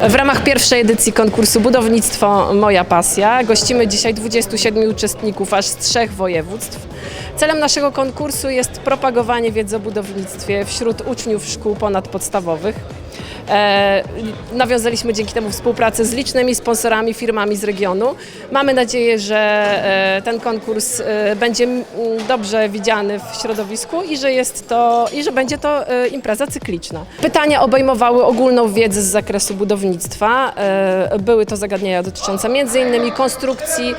W ramach pierwszej edycji konkursu Budownictwo Moja Pasja gościmy dzisiaj 27 uczestników aż z trzech województw. Celem naszego konkursu jest propagowanie wiedzy o budownictwie wśród uczniów szkół ponadpodstawowych. E, nawiązaliśmy dzięki temu współpracę z licznymi sponsorami, firmami z regionu. Mamy nadzieję, że e, ten konkurs e, będzie dobrze widziany w środowisku i że, jest to, i że będzie to impreza cykliczna. Pytania obejmowały ogólną wiedzę z zakresu budownictwa. Były to zagadnienia dotyczące m.in. konstrukcji,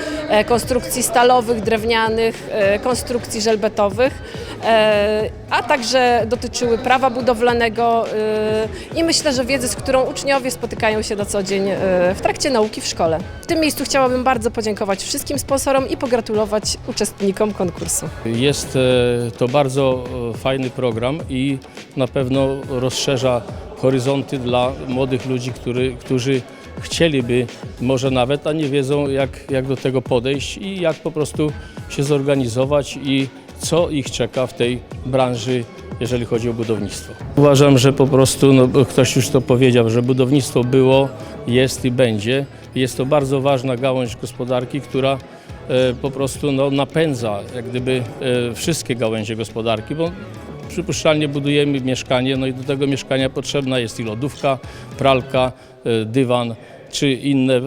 konstrukcji stalowych, drewnianych, konstrukcji żelbetowych, a także dotyczyły prawa budowlanego i myślę, że wiedzy, z którą uczniowie spotykają się na co dzień e, w trakcie nauki w szkole. W tym miejscu chciałabym bardzo podziękować wszystkim sponsorom i pogratulować uczestnikom konkursu. Jest e, to bardzo e, fajny program i na pewno rozszerza horyzonty dla młodych ludzi, który, którzy chcieliby może nawet, a nie wiedzą jak, jak do tego podejść i jak po prostu się zorganizować i co ich czeka w tej branży, jeżeli chodzi o budownictwo. Uważam, że po prostu, no, ktoś już to powiedział, że budownictwo było, jest i będzie. Jest to bardzo ważna gałąź gospodarki, która e, po prostu no, napędza jak gdyby e, wszystkie gałęzie gospodarki, bo przypuszczalnie budujemy mieszkanie, no i do tego mieszkania potrzebna jest i lodówka, pralka, e, dywan czy inne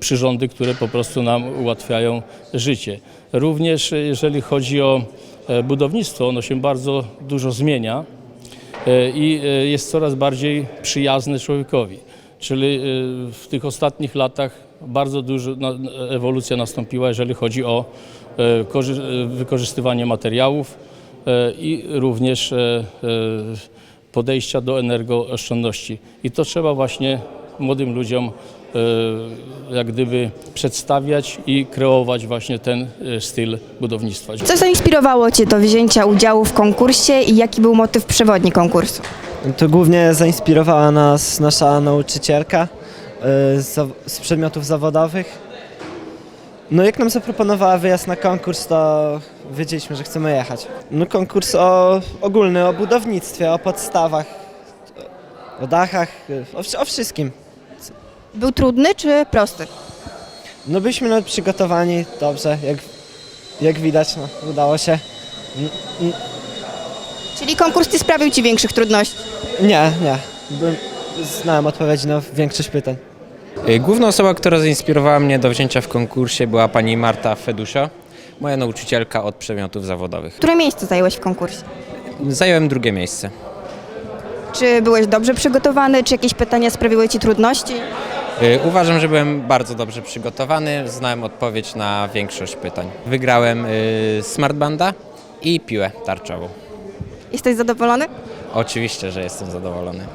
przyrządy, które po prostu nam ułatwiają życie. Również jeżeli chodzi o budownictwo, ono się bardzo dużo zmienia e, i e, jest coraz bardziej przyjazny człowiekowi. Czyli e, w tych ostatnich latach bardzo duża ewolucja nastąpiła, jeżeli chodzi o e, korzy- e, wykorzystywanie materiałów e, i również e, e, podejścia do energooszczędności. I to trzeba właśnie młodym ludziom e, jak gdyby przedstawiać i kreować właśnie ten e, styl budownictwa. Co zainspirowało Cię do wzięcia udziału w konkursie i jaki był motyw przewodni konkursu? To głównie zainspirowała nas nasza nauczycielka y, z, przedmiotów zawodowych. No jak nam zaproponowała wyjazd na konkurs, to wiedzieliśmy, że chcemy jechać. No konkurs o, ogólny o budownictwie, o podstawach, o dachach, o, o wszystkim. Był trudny czy prosty? No byliśmy nawet przygotowani dobrze, jak, jak widać, no, udało się. Czyli konkurs nie sprawił Ci większych trudności? Nie, nie, Byłem, znałem odpowiedzi na większość pytań. Y, Główną osobą, która zainspirowała mnie do wzięcia w konkursie była pani Marta Fedusio, moja nauczycielka od przedmiotów zawodowych. Które miejsce zająłeś w konkursie? Zająłem drugie miejsce. Czy byłeś dobrze przygotowany, czy jakieś pytania sprawiły Ci trudności? Y, Uważam, że byłem bardzo dobrze przygotowany, znałem odpowiedź na większość pytań. Wygrałem y, smartbanda i piłę tarczową. Jesteś zadowolony? Oczywiście, że jestem zadowolony.